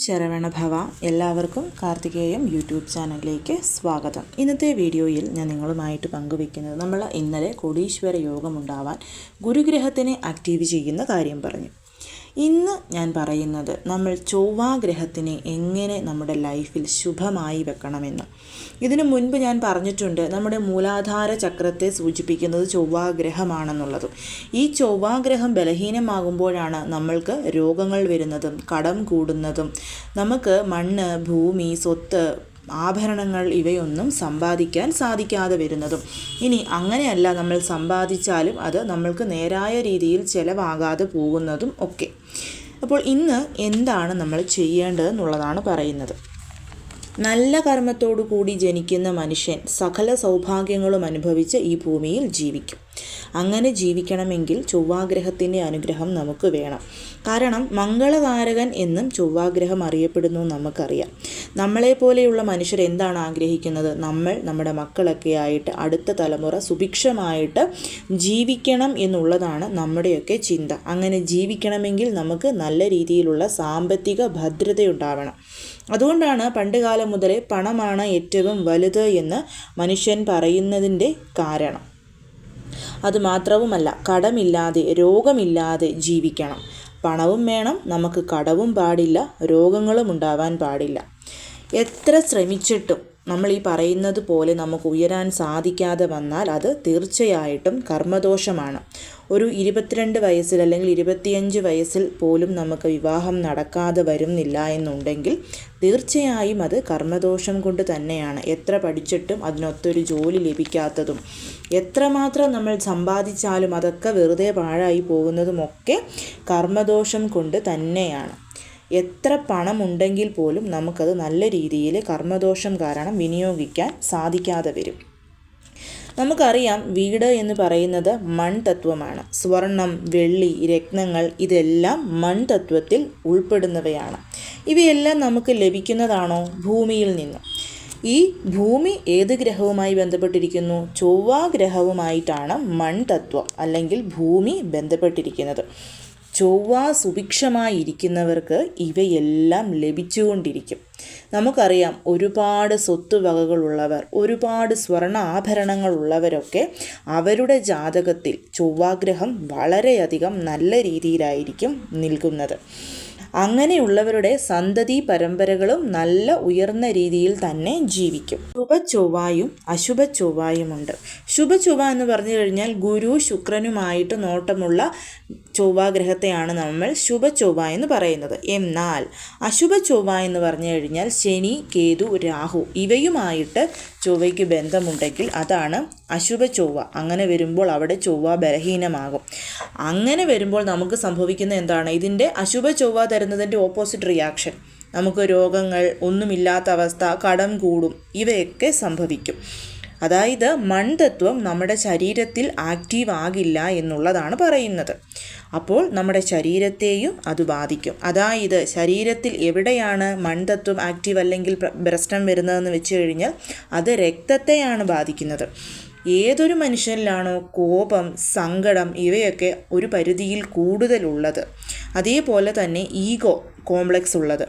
ശരവണഭവ എല്ലാവർക്കും കാർത്തികേയം യൂട്യൂബ് ചാനലിലേക്ക് സ്വാഗതം. ഇന്നത്തെ വീഡിയോയിൽ ഞാൻ നിങ്ങളുമായിട്ട് പങ്കുവയ്ക്കുന്നത് നമ്മൾ ഇന്നലെ കോടീശ്വര യോഗമുണ്ടാവാൻ ഗുരുഗ്രഹത്തിനെ ആക്റ്റീവ് ചെയ്യുന്ന കാര്യം പറഞ്ഞു. ഇന്ന് ഞാൻ പറയുന്നത് നമ്മൾ ചൊവ്വാഗ്രഹത്തിനെ എങ്ങനെ നമ്മുടെ ലൈഫിൽ ശുഭമായി വെക്കണമെന്ന്. ഇതിനു മുൻപ് ഞാൻ പറഞ്ഞിട്ടുണ്ട് നമ്മുടെ മൂലാധാര ചക്രത്തെ സൂചിപ്പിക്കുന്നത് ചൊവ്വാഗ്രഹമാണെന്നുള്ളതും. ഈ ചൊവ്വാഗ്രഹം ബലഹീനമാകുമ്പോഴാണ് നമ്മൾക്ക് രോഗങ്ങൾ വരുന്നതും കടം കൂടുന്നതും നമുക്ക് മണ്ണ് ഭൂമി സ്വത്ത് ആഭരണങ്ങൾ ഇവയൊന്നും സമ്പാദിക്കാൻ സാധിക്കാതെ വരുന്നതും. ഇനി അങ്ങനെയല്ല നമ്മൾ സമ്പാദിച്ചാലും അത് നമ്മൾക്ക് നേരായ രീതിയിൽ ചിലവാകാതെ പോകുന്നതും ഒക്കെ. അപ്പോൾ ഇന്ന് എന്താണ് നമ്മൾ ചെയ്യേണ്ടത് എന്നുള്ളതാണ് പറയുന്നത്. നല്ല കർമ്മത്തോടു കൂടി ജനിക്കുന്ന മനുഷ്യൻ സകല സൗഭാഗ്യങ്ങളും അനുഭവിച്ച് ഈ ഭൂമിയിൽ ജീവിക്കും. അങ്ങനെ ജീവിക്കണമെങ്കിൽ ചൊവ്വാഗ്രഹത്തിന്റെ അനുഗ്രഹം നമുക്ക് വേണം. കാരണം മംഗളകാരകൻ എന്നും ചൊവ്വാഗ്രഹം അറിയപ്പെടുന്നു നമുക്കറിയാം. നമ്മളെപ്പോലെയുള്ള മനുഷ്യർ എന്താണ് ആഗ്രഹിക്കുന്നത്? നമ്മൾ നമ്മുടെ മക്കളൊക്കെ ആയിട്ട് അടുത്ത തലമുറ സുഭിക്ഷമായിട്ട് ജീവിക്കണം എന്നുള്ളതാണ് നമ്മുടെയൊക്കെ ചിന്ത. അങ്ങനെ ജീവിക്കണമെങ്കിൽ നമുക്ക് നല്ല രീതിയിലുള്ള സാമ്പത്തിക ഭദ്രതയുണ്ടാവണം. അതുകൊണ്ടാണ് പണ്ടുകാലം മുതലേ പണമാണ് ഏറ്റവും വലുത് എന്ന് മനുഷ്യൻ പറയുന്നതിന്റെ കാരണം. അതുമാത്രവുമല്ല കടമില്ലാതെ രോഗമില്ലാതെ ജീവിക്കണം. പണവും വേണം നമുക്ക് കടവും പാടില്ല രോഗങ്ങളും ഉണ്ടാവാൻ പാടില്ല. എത്ര ശ്രമിച്ചിട്ടും നമ്മൾ ഈ പറയുന്നത് പോലെ നമുക്ക് ഉയരാൻ സാധിക്കാതെ വന്നാൽ അത് തീർച്ചയായിട്ടും കർമ്മദോഷമാണ്. ഒരു ഇരുപത്തിരണ്ട് വയസ്സിൽ അല്ലെങ്കിൽ ഇരുപത്തിയഞ്ച് വയസ്സിൽ പോലും നമുക്ക് വിവാഹം നടക്കാതെ വരുന്നില്ല എന്നുണ്ടെങ്കിൽ തീർച്ചയായും അത് കർമ്മദോഷം കൊണ്ട് തന്നെയാണ്. എത്ര പഠിച്ചിട്ടും അതിനൊത്തൊരു ജോലി ലഭിക്കാത്തതും എത്രമാത്രം നമ്മൾ സമ്പാദിച്ചാലും അതൊക്കെ വെറുതെ പാഴായി പോകുന്നതുമൊക്കെ കർമ്മദോഷം കൊണ്ട് തന്നെയാണ്. എത്ര പണമുണ്ടെങ്കിൽ പോലും നമുക്കത് നല്ല രീതിയിൽ കർമ്മദോഷം കാരണം വിനിയോഗിക്കാൻ സാധിക്കാതെ വരും. നമുക്കറിയാം വീട് എന്ന് പറയുന്നത് മൺതത്വമാണ്. സ്വർണം വെള്ളി രത്നങ്ങൾ ഇതെല്ലാം മൺതത്വത്തിൽ ഉൾപ്പെടുന്നവയാണ്. ഇവയെല്ലാം നമുക്ക് ലഭിക്കുന്നതാണോ? ഭൂമിയിൽ നിന്ന്. ഈ ഭൂമി ഏത് ഗ്രഹവുമായി ബന്ധപ്പെട്ടിരിക്കുന്നു? ചൊവ്വ ഗ്രഹവുമായിട്ടാണ് മൺതത്വം അല്ലെങ്കിൽ ഭൂമി ബന്ധപ്പെട്ടിരിക്കുന്നത്. ചൊവ്വ സുഭിക്ഷമായിരിക്കുന്നവർക്ക് ഇവയെല്ലാം ലഭിച്ചുകൊണ്ടിരിക്കും. നമുക്കറിയാം ഒരുപാട് സ്വത്തുവകകളുള്ളവർ ഒരുപാട് സ്വർണ ആഭരണങ്ങളുള്ളവരൊക്കെ അവരുടെ ജാതകത്തിൽ ചൊവ്വാഗ്രഹം വളരെയധികം നല്ല രീതിയിലായിരിക്കും നിൽക്കുന്നത്. അങ്ങനെയുള്ളവരുടെ സന്തതി പരമ്പരകളും നല്ല ഉയർന്ന രീതിയിൽ തന്നെ ജീവിക്കും. ശുഭ ചൊവ്വായും അശുഭ ചൊവ്വായുമുണ്ട് ശുഭ ചൊവ്വ എന്ന് പറഞ്ഞു കഴിഞ്ഞാൽ ഗുരു ശുക്രനുമായിട്ട് നോട്ടമുള്ള ചൊവ്വാഗ്രഹത്തെയാണ് നമ്മൾ ശുഭ ചൊവ്വ എന്ന് പറയുന്നത്. എന്നാൽ അശുഭ ചൊവ്വ എന്ന് പറഞ്ഞു കഴിഞ്ഞാൽ ശനി കേതു രാഹു ഇവയുമായിട്ട് ചൊവ്വയ്ക്ക് ബന്ധമുണ്ടെങ്കിൽ അതാണ് അശുഭ ചൊവ്വ അങ്ങനെ വരുമ്പോൾ അവിടെ ചൊവ്വ ബലഹീനമാകും. അങ്ങനെ വരുമ്പോൾ നമുക്ക് സംഭവിക്കുന്ന എന്താണ്? ഇതിന്റെ അശുഭ ചൊവ്വ തരുന്നതിന്റെ ഓപ്പോസിറ്റ് റിയാക്ഷൻ നമുക്ക് രോഗങ്ങൾ ഒന്നുമില്ലാത്ത അവസ്ഥ കടം കൂടും ഇവയൊക്കെ സംഭവിക്കും. അതായത് മൺതത്വം നമ്മുടെ ശരീരത്തിൽ ആക്റ്റീവ് ആകില്ല എന്നുള്ളതാണ് പറയുന്നത്. അപ്പോൾ നമ്മുടെ ശരീരത്തെയും അത് ബാധിക്കും. അതായത് ശരീരത്തിൽ എവിടെയാണ് മൺതത്വം ആക്റ്റീവ് അല്ലെങ്കിൽ പ്രശ്നം വരുന്നതെന്ന് വെച്ച് കഴിഞ്ഞാൽ അത് രക്തത്തെയാണ് ബാധിക്കുന്നത്. ഏതൊരു മനുഷ്യനിലാണോ കോപം സങ്കടം ഇവയൊക്കെ ഒരു പരിധിയിൽ കൂടുതലുള്ളത്. അതേപോലെ തന്നെ ഈഗോ കോംപ്ലക്സ് ഉള്ളത്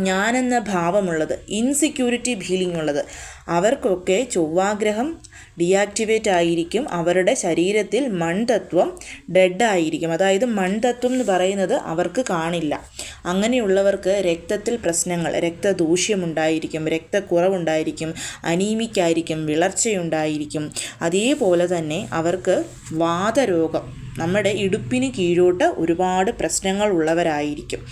ഞാനെന്ന ഭാവമുള്ളത് ഇൻസെക്യൂരിറ്റി ഫീലിംഗ് ഉള്ളത് അവർക്കൊക്കെ ചൊവ്വാഗ്രഹം ഡിയാക്ടിവേറ്റ് ആയിരിക്കും. അവരുടെ ശരീരത്തിൽ മൺതത്വം ഡെഡ് ആയിരിക്കും. അതായത് മൺതത്വം എന്ന് പറയുന്നത് അവർക്ക് കാണില്ല. അങ്ങനെയുള്ളവർക്ക് രക്തത്തിൽ പ്രശ്നങ്ങൾ രക്തദൂഷ്യമുണ്ടായിരിക്കും രക്തക്കുറവുണ്ടായിരിക്കും അനീമിക്കായിരിക്കും വിളർച്ചയുണ്ടായിരിക്കും. അതേപോലെ തന്നെ അവർക്ക് വാതരോഗം നമ്മുടെ ഇടുപ്പിന് കീഴോട്ട് ഒരുപാട് പ്രശ്നങ്ങൾ ഉള്ളവരായിരിക്കും.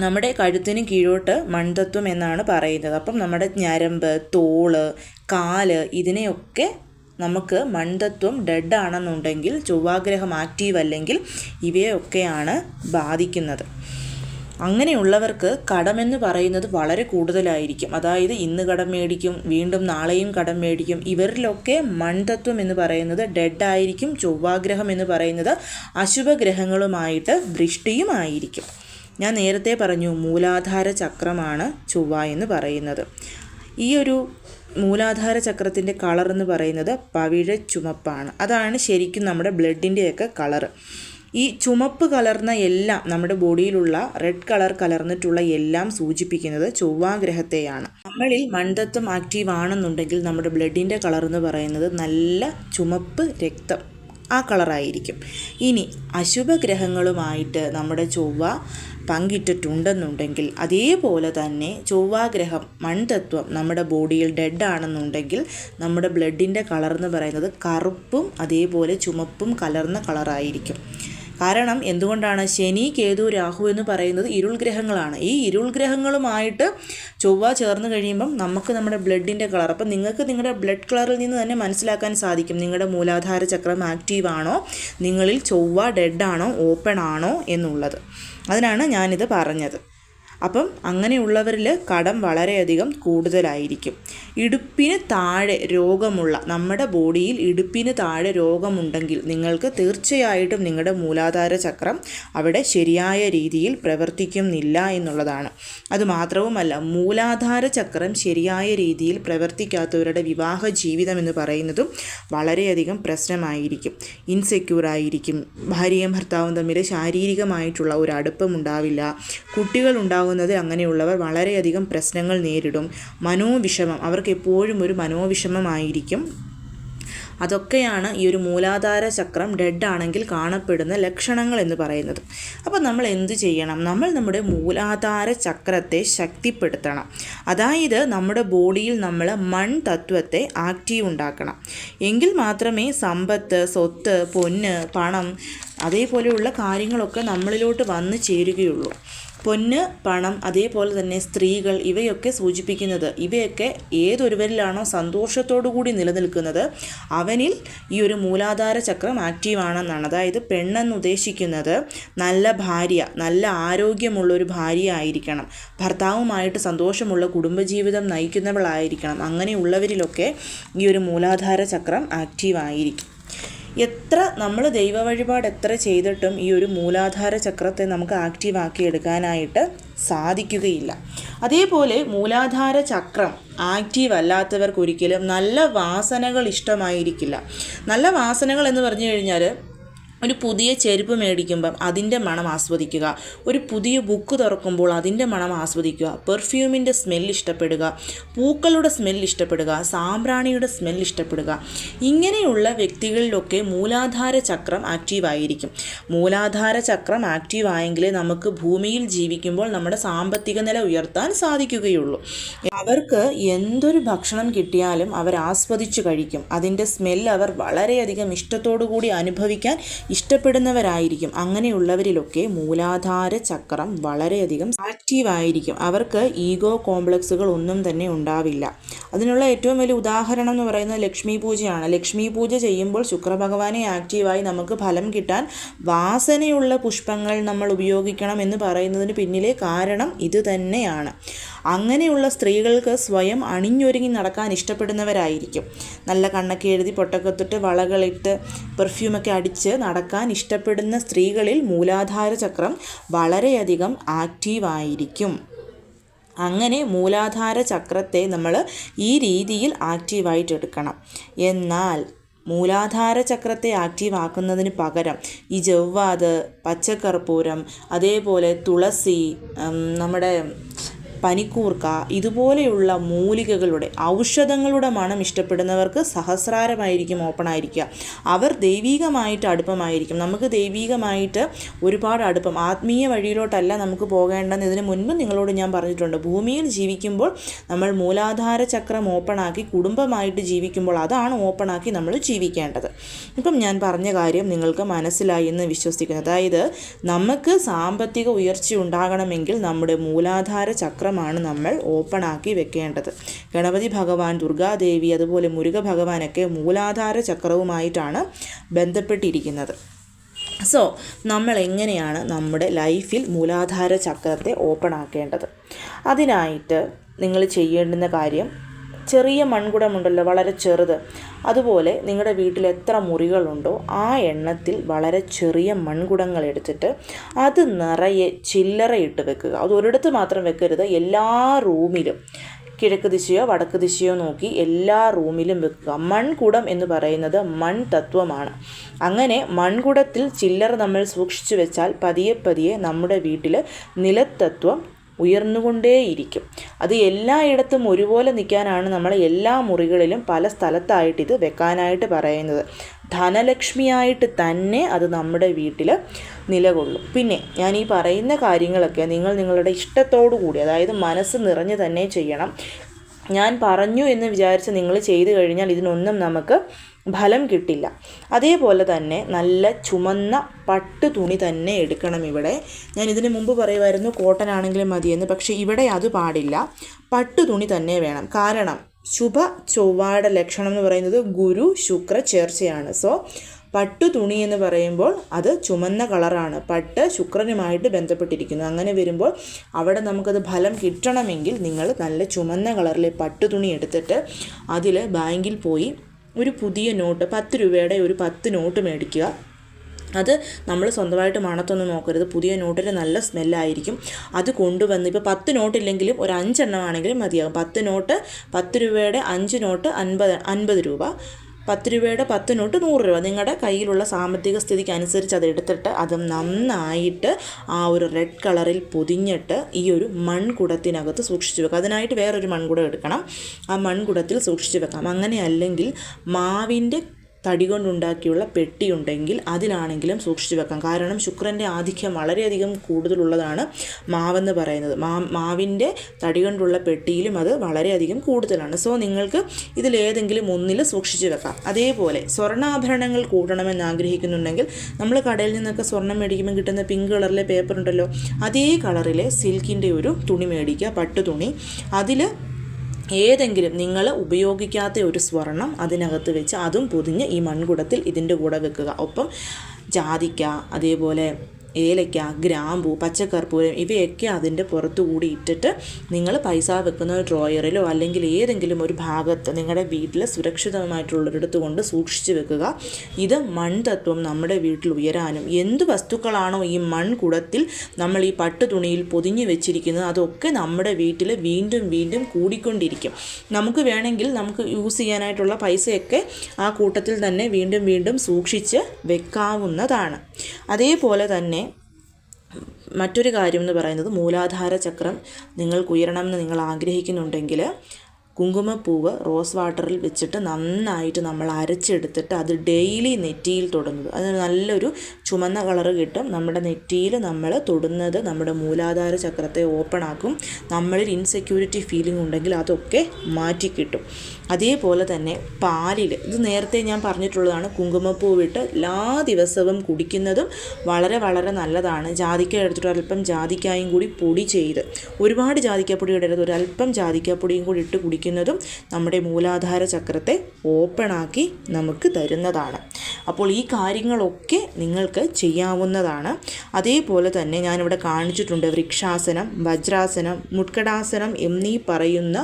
നമ്മുടെ കഴുത്തിന് കീഴോട്ട് മൺതത്വം എന്നാണ് പറയുന്നത്. അപ്പം നമ്മുടെ ഞരമ്പ് തോൾ കാൽ ഇതിനെയൊക്കെ നമുക്ക് മൺതത്വം ഡെഡ് ആണെന്നുണ്ടെങ്കിൽ ചൊവ്വാഗ്രഹം ആക്റ്റീവ് അല്ലെങ്കിൽ ഇവയൊക്കെയാണ് ബാധിക്കുന്നത്. അങ്ങനെയുള്ളവർക്ക് കടമെന്ന് പറയുന്നത് വളരെ കൂടുതലായിരിക്കും. അതായത് ഇന്ന് കടം മേടിക്കും വീണ്ടും നാളെയും കടം മേടിക്കും. ഇവരിലൊക്കെ മൺതത്വം എന്ന് പറയുന്നത് ഡെഡ് ആയിരിക്കും ചൊവ്വാഗ്രഹം എന്ന് പറയുന്നത് അശുഭഗ്രഹങ്ങളുമായിട്ട് വൃഷ്ടിയുമായിരിക്കും. ഞാൻ നേരത്തെ പറഞ്ഞു മൂലാധാര ചക്രമാണ് ചൊവ്വ എന്ന് പറയുന്നത്. ഈ ഒരു മൂലാധാര ചക്രത്തിന്റെ കളർ എന്ന് പറയുന്നത് പവിഴ ചുമപ്പാണ്. അതാണ് ശരിക്കും നമ്മുടെ ബ്ലഡിന്റെയൊക്കെ കളർ. ഈ ചുമപ്പ് കലർന്ന എല്ലാം നമ്മുടെ ബോഡിയിലുള്ള റെഡ് കളർ കലർന്നിട്ടുള്ള എല്ലാം സൂചിപ്പിക്കുന്നത് ചൊവ്വാഗ്രഹത്തെയാണ് നമ്മളിൽ മൺതത്വം ആക്റ്റീവ് ആണെന്നുണ്ടെങ്കിൽ നമ്മുടെ ബ്ലഡിന്റെ കളർ എന്ന് പറയുന്നത് നല്ല ചുമപ്പ് രക്തം ആ കളറായിരിക്കും. ഇനി അശുഭഗ്രഹങ്ങളുമായിട്ട് നമ്മുടെ ചൊവ്വ പങ്കിട്ടിട്ടുണ്ടെന്നുണ്ടെങ്കിൽ അതേപോലെ തന്നെ ചൊവ്വാഗ്രഹം മൺതത്വം നമ്മുടെ ബോഡിയിൽ ഡെഡ് ആണെന്നുണ്ടെങ്കിൽ നമ്മുടെ ബ്ലഡിന്റെ കളർ എന്ന് പറയുന്നത് കറുപ്പും അതേപോലെ ചുമപ്പും കലർന്ന കളറായിരിക്കും. കാരണം എന്തുകൊണ്ടാണ് ശനി കേതു രാഹു എന്ന് പറയുന്നത് ഇരുൾ ഗ്രഹങ്ങളാണ്. ഈ ഇരുൾ ഗ്രഹങ്ങളുമായിട്ട് ചൊവ്വ ചേർന്ന് കഴിയുമ്പം നമുക്ക് നമ്മുടെ ബ്ലഡിന്റെ കളർ അപ്പം നിങ്ങൾക്ക് നിങ്ങളുടെ ബ്ലഡ് കളറിൽ നിന്ന് തന്നെ മനസ്സിലാക്കാൻ സാധിക്കും നിങ്ങളുടെ മൂലാധാര ചക്രം ആക്റ്റീവ് ആണോ നിങ്ങളിൽ ചൊവ്വ ഡെഡ് ആണോ ഓപ്പൺ ആണോ എന്നുള്ളത്. അതിനാണ് ഞാനിത് പറഞ്ഞത്. അപ്പം അങ്ങനെയുള്ളവരിൽ കടം വളരെയധികം കൂടുതലായിരിക്കും. ഇടുപ്പിന് താഴെ രോഗമുള്ള നമ്മുടെ ബോഡിയിൽ ഇടുപ്പിന് താഴെ രോഗമുണ്ടെങ്കിൽ നിങ്ങൾക്ക് തീർച്ചയായിട്ടും നിങ്ങളുടെ മൂലാധാര ചക്രം അവിടെ ശരിയായ രീതിയിൽ പ്രവർത്തിക്കുന്നില്ല എന്നുള്ളതാണ്. അതുമാത്രവുമല്ല മൂലാധാര ചക്രം ശരിയായ രീതിയിൽ പ്രവർത്തിക്കാത്തവരുടെ വിവാഹ ജീവിതം എന്ന് പറയുന്നതും വളരെയധികം പ്രശ്നമായിരിക്കും. ഇൻസെക്യൂർ ആയിരിക്കും ഭാര്യയും ഭർത്താവും തമ്മിൽ ശാരീരികമായിട്ടുള്ള ഒരു അടുപ്പമുണ്ടാവില്ല കുട്ടികൾ ഉണ്ടാകുന്നത് അങ്ങനെയുള്ളവർ വളരെയധികം പ്രശ്നങ്ങൾ നേരിടും. മനോവിഷമം. അവർക്ക് എപ്പോഴും ഒരു മനോവിഷമമായിരിക്കും. അതൊക്കെയാണ് ഈ ഒരു മൂലാധാര ചക്രം ഡെഡ് ആണെങ്കിൽ കാണപ്പെടുന്ന ലക്ഷണങ്ങൾ എന്ന് പറയുന്നത്. അപ്പോൾ നമ്മൾ എന്ത് ചെയ്യണം? നമ്മൾ നമ്മുടെ മൂലാധാര ചക്രത്തെ ശക്തിപ്പെടുത്തണം. അതായത് നമ്മുടെ ബോഡിയിൽ നമ്മൾ മൺ തത്വത്തെ ആക്റ്റീവ് ഉണ്ടാക്കണം. എങ്കിൽ മാത്രമേ സമ്പത്ത് സ്വത്ത് പൊന്ന് പണം അതേപോലെയുള്ള കാര്യങ്ങളൊക്കെ നമ്മളിലോട്ട് വന്നു ചേരുകയുള്ളൂ. പൊന്ന് പണം അതേപോലെ തന്നെ സ്ത്രീകൾ ഇവയൊക്കെ സൂചിപ്പിക്കുന്നത്. ഇവയൊക്കെ ഏതൊരുവരിലാണോ സന്തോഷത്തോടുകൂടി നിലനിൽക്കുന്നത് അവനിൽ ഈ ഒരു മൂലാധാര ചക്രം ആക്റ്റീവ് ആണെന്നാണ്. അതായത് പെണ്ണെന്ന് ഉദ്ദേശിക്കുന്നത് നല്ല ഭാര്യ നല്ല ആരോഗ്യമുള്ള ഒരു ഭാര്യ ആയിരിക്കണം. ഭർത്താവുമായിട്ട് സന്തോഷമുള്ള കുടുംബജീവിതം നയിക്കുന്നവളായിരിക്കണം. അങ്ങനെയുള്ളവരിലൊക്കെ ഈ ഒരു മൂലാധാര ചക്രം ആക്റ്റീവ് ആയിരിക്കും. എത്ര നമ്മൾ ദൈവ വഴിപാട് എത്ര ചെയ്തിട്ടും ഈ ഒരു മൂലാധാര ചക്രത്തെ നമുക്ക് ആക്റ്റീവ് ആക്കി സാധിക്കുകയില്ല. അതേപോലെ മൂലാധാര ചക്രം ആക്റ്റീവ് അല്ലാത്തവർക്ക് ഒരിക്കലും നല്ല വാസനകൾ ഇഷ്ടമായിരിക്കില്ല. നല്ല വാസനകൾ എന്ന് പറഞ്ഞു കഴിഞ്ഞാൽ ഒരു പുതിയ ചെരുപ്പ് മേടിക്കുമ്പം അതിന്റെ മണം ആസ്വദിക്കുക. ഒരു പുതിയ ബുക്ക് തുറക്കുമ്പോൾ അതിന്റെ മണം ആസ്വദിക്കുക. പെർഫ്യൂമിന്റെ സ്മെൽ ഇഷ്ടപ്പെടുക. പൂക്കളുടെ സ്മെൽ ഇഷ്ടപ്പെടുക. സാമ്പ്രാണിയുടെ സ്മെൽ ഇഷ്ടപ്പെടുക. ഇങ്ങനെയുള്ള വ്യക്തികളിലൊക്കെ മൂലാധാര ചക്രം ആക്റ്റീവ് ആയിരിക്കും. മൂലാധാര ചക്രം ആക്റ്റീവ് ആയെങ്കിലേ നമുക്ക് ഭൂമിയിൽ ജീവിക്കുമ്പോൾ നമ്മുടെ സാമ്പത്തിക നില ഉയർത്താൻ സാധിക്കുകയുള്ളൂ. അവർക്ക് എന്തൊരു ഭക്ഷണം കിട്ടിയാലും അവർ ആസ്വദിച്ച് കഴിക്കും. അതിന്റെ സ്മെൽ അവർ വളരെയധികം ഇഷ്ടത്തോടു കൂടി അനുഭവിക്കാൻ ഇഷ്ടപ്പെടുന്നവരായിരിക്കും. അങ്ങനെയുള്ളവരിലൊക്കെ മൂലാധാര ചക്രം വളരെയധികം ആക്റ്റീവ് ആയിരിക്കും അവർക്ക് ഈഗോ കോംപ്ലക്സുകൾ ഒന്നും തന്നെ ഉണ്ടാവില്ല. അതിനുള്ള ഏറ്റവും വലിയ ഉദാഹരണം എന്ന് പറയുന്നത് ലക്ഷ്മി പൂജയാണ്. ലക്ഷ്മി പൂജ ചെയ്യുമ്പോൾ ശുക്രഭഗവാനെ ആക്റ്റീവായി നമുക്ക് ഫലം കിട്ടാൻ വാസനയുള്ള പുഷ്പങ്ങൾ നമ്മൾ ഉപയോഗിക്കണം എന്ന് പറയുന്നതിന് പിന്നിലെ കാരണം ഇത് തന്നെയാണ്. അങ്ങനെയുള്ള സ്ത്രീകൾക്ക് സ്വയം അണിഞ്ഞൊരുങ്ങി നടക്കാൻ ഇഷ്ടപ്പെടുന്നവരായിരിക്കും. നല്ല കണ്ണൊക്കെ എഴുതി പൊട്ടക്കത്തൊട്ട് വളകളിട്ട് പെർഫ്യൂമൊക്കെ അടിച്ച് നടക്കാൻ ഇഷ്ടപ്പെടുന്ന സ്ത്രീകളിൽ മൂലാധാര ചക്രം വളരെയധികം ആക്റ്റീവായിരിക്കും അങ്ങനെ മൂലാധാര ചക്രത്തെ നമ്മൾ ഈ രീതിയിൽ ആക്റ്റീവായിട്ട് എടുക്കണം. എന്നാൽ മൂലാധാര ചക്രത്തെ ആക്റ്റീവ് ആക്കുന്നതിന് പകരം ഈ ജവ്വാത് പച്ചക്കർപ്പൂരം അതേപോലെ തുളസി നമ്മുടെ പനിക്കൂർക്ക ഇതുപോലെയുള്ള മൂലികകളുടെ ഔഷധങ്ങളുടെ മണം ഇഷ്ടപ്പെടുന്നവർക്ക് സഹസ്രാരമായിരിക്കും ഓപ്പൺ ആയിരിക്കുക അവർ ദൈവീകമായിട്ട് അടുപ്പമായിരിക്കും. നമുക്ക് ദൈവീകമായിട്ട് ഒരുപാട് അടുപ്പം. ആത്മീയ വഴിയിലോട്ടല്ല നമുക്ക് പോകേണ്ടെന്ന് ഇതിന് മുൻപ് നിങ്ങളോട് ഞാൻ പറഞ്ഞിട്ടുണ്ട്. ഭൂമിയിൽ ജീവിക്കുമ്പോൾ നമ്മൾ മൂലാധാര ചക്രം ഓപ്പൺ ആക്കി കുടുംബമായിട്ട് ജീവിക്കുമ്പോൾ അതാണ് ഓപ്പൺ ആക്കി നമ്മൾ ജീവിക്കേണ്ടത്. ഇപ്പം ഞാൻ പറഞ്ഞ കാര്യം നിങ്ങൾക്ക് മനസ്സിലായി എന്ന് വിശ്വസിക്കുന്നു. അതായത് നമുക്ക് സാമ്പത്തിക ഉയർച്ച ഉണ്ടാകണമെങ്കിൽ നമ്മുടെ മൂലാധാര ചക്രമാണ് നമ്മൾ ഓപ്പൺ ആക്കി വെക്കേണ്ടത്. ഗണപതി ഭഗവാൻ ദുർഗാദേവി അതുപോലെ മുരുക ഭഗവാനൊക്കെ മൂലാധാര ചക്രവുമായിട്ടാണ് ബന്ധപ്പെട്ടിരിക്കുന്നത്. സോ നമ്മൾ എങ്ങനെയാണ് നമ്മുടെ ലൈഫിൽ മൂലാധാര ചക്രത്തെ ഓപ്പൺ ആക്കേണ്ടത്? അതിനായിട്ട് നിങ്ങൾ ചെയ്യേണ്ടുന്ന കാര്യം ചെറിയ മൺകുടമുണ്ടല്ലോ വളരെ ചെറുത്. അതുപോലെ നിങ്ങളുടെ വീട്ടിൽ എത്ര മുറികളുണ്ടോ ആ എണ്ണത്തിൽ വളരെ ചെറിയ മൺകുടങ്ങൾ എടുത്തിട്ട് അത് നിറയെ ചില്ലറ ഇട്ട് വെക്കുക. അത് ഒരിടത്ത് മാത്രം വെക്കരുത് എല്ലാ റൂമിലും. കിഴക്ക് ദിശയോ വടക്ക് ദിശയോ നോക്കി എല്ലാ റൂമിലും വെക്കുക. മൺകുടം എന്ന് പറയുന്നത് മൺ തത്വമാണ്. അങ്ങനെ മൺകുടത്തിൽ ചില്ലറ നമ്മൾ സൂക്ഷിച്ചു വെച്ചാൽ പതിയെ പതിയെ നമ്മുടെ വീട്ടിൽ നിലത്തത്വം ഉയർന്നുകൊണ്ടേയിരിക്കും. അത് എല്ലായിടത്തും ഒരുപോലെ നിൽക്കാനാണ് നമ്മൾ എല്ലാ മുറികളിലും പല സ്ഥലത്തായിട്ട് ഇത് വെക്കാനായിട്ട് പറയുന്നത്. ധനലക്ഷ്മിയായിട്ട് തന്നെ അത് നമ്മുടെ വീട്ടിൽ നിലകൊള്ളും. പിന്നെ ഞാൻ ഈ പറയുന്ന കാര്യങ്ങളൊക്കെ നിങ്ങൾ നിങ്ങളുടെ ഇഷ്ടത്തോടു കൂടി അതായത് മനസ്സ് നിറഞ്ഞ് തന്നെ ചെയ്യണം. ഞാൻ പറഞ്ഞു എന്ന് വിചാരിച്ച് നിങ്ങൾ ചെയ്തു കഴിഞ്ഞാൽ ഇതിനൊന്നും നമുക്ക് ഫലം കിട്ടില്ല. അതേപോലെ തന്നെ നല്ല ചുമന്ന പട്ട് തുണി തന്നെ എടുക്കണം ഇവിടെ. ഞാൻ ഇതിന് മുമ്പ് പറയുമായിരുന്നു കോട്ടൺ ആണെങ്കിലും മതിയെന്ന് പക്ഷേ ഇവിടെ അത് പാടില്ല. പട്ട് തുണി തന്നെ വേണം. കാരണം ശുഭ ചൊവ്വാടെ ലക്ഷണം എന്ന് പറയുന്നത് ഗുരു ശുക്ര ചേർച്ചയാണ്. സോ പട്ടു തുണി എന്ന് പറയുമ്പോൾ അത് ചുമന്ന കളറാണ്. പട്ട് ശുക്രനുമായിട്ട് ബന്ധപ്പെട്ടിരിക്കുന്നു. അങ്ങനെ വരുമ്പോൾ അവിടെ നമുക്കത് ഫലം കിട്ടണമെങ്കിൽ നിങ്ങൾ നല്ല ചുമന്ന കളറിലെ പട്ടു തുണി എടുത്തിട്ട് അതിൽ ബാങ്കിൽ പോയി ഒരു പുതിയ നോട്ട് പത്ത് രൂപയുടെ ഒരു പത്ത് നോട്ട് മേടിക്കുക. അത് നമ്മൾ സ്വന്തമായിട്ട് മണത്തൊന്നും നോക്കരുത്. പുതിയ നോട്ടിന് നല്ല സ്മെല്ലായിരിക്കും. അത് കൊണ്ടുവന്ന് ഇപ്പോൾ പത്ത് നോട്ടില്ലെങ്കിലും ഒരു അഞ്ചെണ്ണം ആണെങ്കിലും മതിയാകും. പത്ത് നോട്ട് പത്ത് രൂപയുടെ അഞ്ച് നോട്ട് അൻപത് അൻപത് രൂപ. പത്ത് രൂപയുടെ പത്ത് നോട്ട് നൂറ് രൂപ. നിങ്ങളുടെ കയ്യിലുള്ള സാമ്പത്തിക സ്ഥിതിക്ക് അനുസരിച്ച് അത് എടുത്തിട്ട് അത് നന്നായിട്ട് ആ ഒരു റെഡ് കളറിൽ പൊതിഞ്ഞിട്ട് ഈ ഒരു മൺകുടത്തിനകത്ത് സൂക്ഷിച്ചു വെക്കുക. അതിനായിട്ട് വേറൊരു മൺകുടം എടുക്കണം. ആ മൺകുടത്തിൽ സൂക്ഷിച്ചു വെക്കാം. അങ്ങനെ അല്ലെങ്കിൽ മാവിന്റെ തടി കൊണ്ടുണ്ടാക്കിയുള്ള പെട്ടിയുണ്ടെങ്കിൽ അതിലാണെങ്കിലും സൂക്ഷിച്ചു വെക്കാം. കാരണം ശുക്രന്റെ ആധിക്യം വളരെയധികം കൂടുതലുള്ളതാണ് മാവെന്ന് പറയുന്നത്. മാ മാവിന്റെ തടി കൊണ്ടുള്ള പെട്ടിയിലും അത് വളരെയധികം കൂടുതലാണ്. സോ നിങ്ങൾക്ക് ഇതിലേതെങ്കിലും ഒന്നിൽ സൂക്ഷിച്ചു വെക്കാം. അതേപോലെ സ്വർണാഭരണങ്ങൾ കൂട്ടണമെന്ന് ആഗ്രഹിക്കുന്നുണ്ടെങ്കിൽ നമ്മൾ കടയിൽ നിന്നൊക്കെ സ്വർണം മേടിക്കുമ്പോൾ കിട്ടുന്ന പിങ്ക് കളറിലെ പേപ്പർ ഉണ്ടല്ലോ അതേ കളറിലെ സിൽക്കിന്റെ ഒരു തുണി മേടിക്കുക പട്ടു തുണി അതിൽ ഏതെങ്കിലും നിങ്ങൾ ഉപയോഗിക്കാത്ത ഒരു സ്വർണം അതിനകത്ത് വെച്ച് അതും പൊതിഞ്ഞ് ഈ മൺകുടത്തിൽ ഇതിന്റെ കൂടെ വെക്കുക. ഒപ്പം ജാതിക്ക അതേപോലെ ഏലയ്ക്ക ഗ്രാമ്പു പച്ചക്കർപ്പൂരം ഇവയൊക്കെ അതിന്റെ പുറത്തുകൂടി ഇട്ടിട്ട് നിങ്ങൾ പൈസ വെക്കുന്ന ഡ്രോയറിലോ അല്ലെങ്കിൽ ഏതെങ്കിലും ഒരു ഭാഗത്ത് നിങ്ങളുടെ വീട്ടിൽ സുരക്ഷിതമായിട്ടുള്ളൊരിടത്ത് കൊണ്ട് സൂക്ഷിച്ചു വെക്കുക. ഇത് മൺതത്വം നമ്മുടെ വീട്ടിൽ ഉയരാനും എന്ത് വസ്തുക്കളാണോ ഈ മൺകുടത്തിൽ നമ്മൾ ഈ പട്ടു തുണിയിൽ പൊതിഞ്ഞു വെച്ചിരിക്കുന്നത് അതൊക്കെ നമ്മുടെ വീട്ടിൽ വീണ്ടും വീണ്ടും കൂടിക്കൊണ്ടിരിക്കും. നമുക്ക് വേണമെങ്കിൽ നമുക്ക് യൂസ് ചെയ്യാനായിട്ടുള്ള പൈസയൊക്കെ ആ കൂട്ടത്തിൽ തന്നെ വീണ്ടും വീണ്ടും സൂക്ഷിച്ച് വെക്കാവുന്നതാണ്. അതേപോലെ തന്നെ മറ്റൊരു കാര്യം എന്ന് പറയുന്നത് മൂലാധാര ചക്രം നിങ്ങൾക്ക് ഉയരണമെന്ന് നിങ്ങൾ ആഗ്രഹിക്കുന്നുണ്ടെങ്കിൽ കുങ്കുമപ്പൂവ് റോസ് വാട്ടറിൽ വെച്ചിട്ട് നന്നായിട്ട് നമ്മൾ അരച്ചെടുത്തിട്ട് അത് ഡെയിലി നെറ്റിയിൽ തൊടുന്നത്. അത് നല്ലൊരു ചുമന്ന കളറ് കിട്ടും. നമ്മുടെ നെറ്റിയിൽ നമ്മൾ തൊടുന്നത് നമ്മുടെ മൂലാധാര ചക്രത്തെ ഓപ്പൺ ആക്കും. നമ്മളിൽ ഇൻസെക്യൂരിറ്റി ഫീലിംഗ് ഉണ്ടെങ്കിൽ അതൊക്കെ മാറ്റി കിട്ടും അതേപോലെ തന്നെ പാലിൽ ഇത് നേരത്തെ ഞാൻ പറഞ്ഞിട്ടുള്ളതാണ്. കുങ്കുമപ്പൂവിട്ട് എല്ലാ ദിവസവും കുടിക്കുന്നതും വളരെ വളരെ നല്ലതാണ്. ജാതിക്ക എടുത്തിട്ട് അല്പം ജാതിക്കായും കൂടി പൊടി ചെയ്ത് ഒരുപാട് ജാതിക്കപ്പൊടി ഇടരുത് ഒരല്പം ജാതിക്കപ്പൊടിയും കൂടി ഇട്ട് കുടിക്കുന്നതും നമ്മുടെ മൂലാധാര ചക്രത്തെ ഓപ്പണാക്കി നമുക്ക് തരുന്നതാണ്. അപ്പോൾ ഈ കാര്യങ്ങളൊക്കെ നിങ്ങൾക്ക് ചെയ്യാവുന്നതാണ്. അതേപോലെ തന്നെ ഞാനിവിടെ കാണിച്ചിട്ടുണ്ട് വൃക്ഷാസനം വജ്രാസനം മുട്കടാസനം എന്നീ പറയുന്ന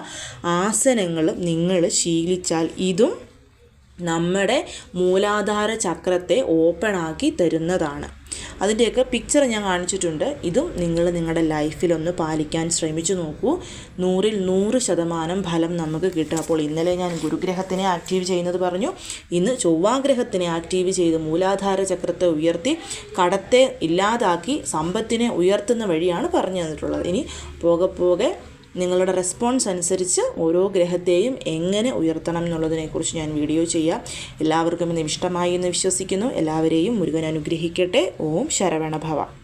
ആസനങ്ങളും നിങ്ങൾ ശീലിച്ചാൽ ഇതും നമ്മുടെ മൂലാധാര ചക്രത്തെ ഓപ്പണാക്കി തരുന്നതാണ്. അതിന്റെയൊക്കെ പിക്ചർ ഞാൻ കാണിച്ചിട്ടുണ്ട്. ഇതും നിങ്ങൾ നിങ്ങളുടെ ലൈഫിലൊന്ന് പാലിക്കാൻ ശ്രമിച്ചു നോക്കൂ. നൂറിൽ നൂറ് ശതമാനം ഫലം നമുക്ക് കിട്ടും. അപ്പോൾ ഇന്നലെ ഞാൻ ഗുരുഗ്രഹത്തിനെ ആക്റ്റീവ് ചെയ്യുന്നത് പറഞ്ഞു. ഇന്ന് ചൊവ്വാഗ്രഹത്തിനെ ആക്റ്റീവ് ചെയ്ത് മൂലാധാര ചക്രത്തെ ഉയർത്തി കടത്തെ ഇല്ലാതാക്കി സമ്പത്തിനെ ഉയർത്തുന്ന വഴിയാണ് പറഞ്ഞു തന്നിട്ടുള്ളത്. ഇനി പോകെ പോകെ നിങ്ങളുടെ റെസ്പോൺസ് അനുസരിച്ച് ഓരോ ഗ്രഹത്തെയും എങ്ങനെ ഉയർത്തണം എന്നുള്ളതിനെക്കുറിച്ച് ഞാൻ വീഡിയോ ചെയ്യാം. എല്ലാവർക്കും ഇന്ന് ഇഷ്ടമായി എന്ന് വിശ്വസിക്കുന്നു. എല്ലാവരെയും മുരുകൻ അനുഗ്രഹിക്കട്ടെ. ഓം ശരവണഭവ.